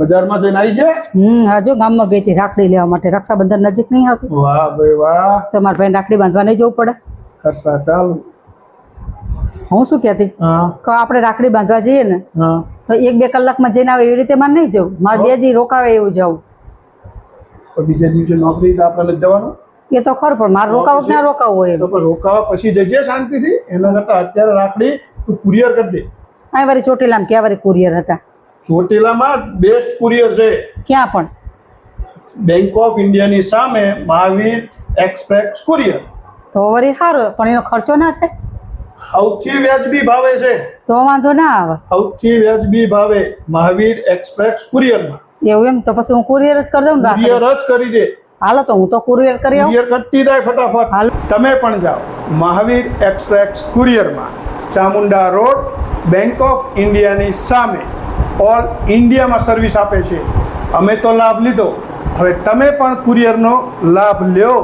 બજારમાં જઈને આવી છે હમ હજુ ગામમાં ગઈ હતી રાખડી લેવા માટે. રક્ષાબંધન નજીક નહીં આવતી. વાહ ભાઈ વાહ. તમારા ભાઈ રાખડી બાંધવા નહીં જવું પડે. ખર્ચા ચાલ. હું શું કહેતી? હા. કે આપણે રાખડી બાંધવા જઈએ ને તો એક બે કલાકમાં જઈને આવે એવી રીતે મારે નહીં જવું. મારે બે દી રોકાવે એવું જવું. બીજા દિવસે નોકરી આપણે જવાનું? એ તો ખરું પણ મારે રોકાવું ના રોકાવું હોય તો રોકાવા પછી જજે શાંતિથી? એના કરતા અત્યારે રાખડી તું કુરિયર કરી દે. અહીં વારી ચોટીલામાં ક્યાં વારી કુરિયર હતા? ચોટીલામાં બેસ્ટ કુરિયર છે. ક્યાં પણ? બેંક ઓફ ઇન્ડિયાની સામે મહાવીર એક્સપ્રેસ કુરિયર તો વળી સારું પણ એનો ખર્ચો ના થાય? સૌથી વ્યાજબી ભાવે છે. તો વાંધો ના આવે. સૌથી વ્યાજબી ભાવે મહાવીર એક્સપ્રેસ કુરિયરમાં એવું એમ? તો પછી હું કુરિયર જ કરી દઉં. કુરિયર જ કરી દે. હાલો તો હું તો કુરિયર કરી આવું. કુરિયર કરતી જાય ફટાફટ. હાલ. તમે પણ જાઓ મહાવીર એક્સપ્રેસ કુરિયરમાં ચામુંડા રોડ બેંક ઓફ ઇન્ડિયાની સામે. ઓલ ઇન્ડિયામાં સર્વિસ આપે છે. અમે તો લાભ લીધો. હવે તમે પણ કુરિયરનો લાભ લ્યો.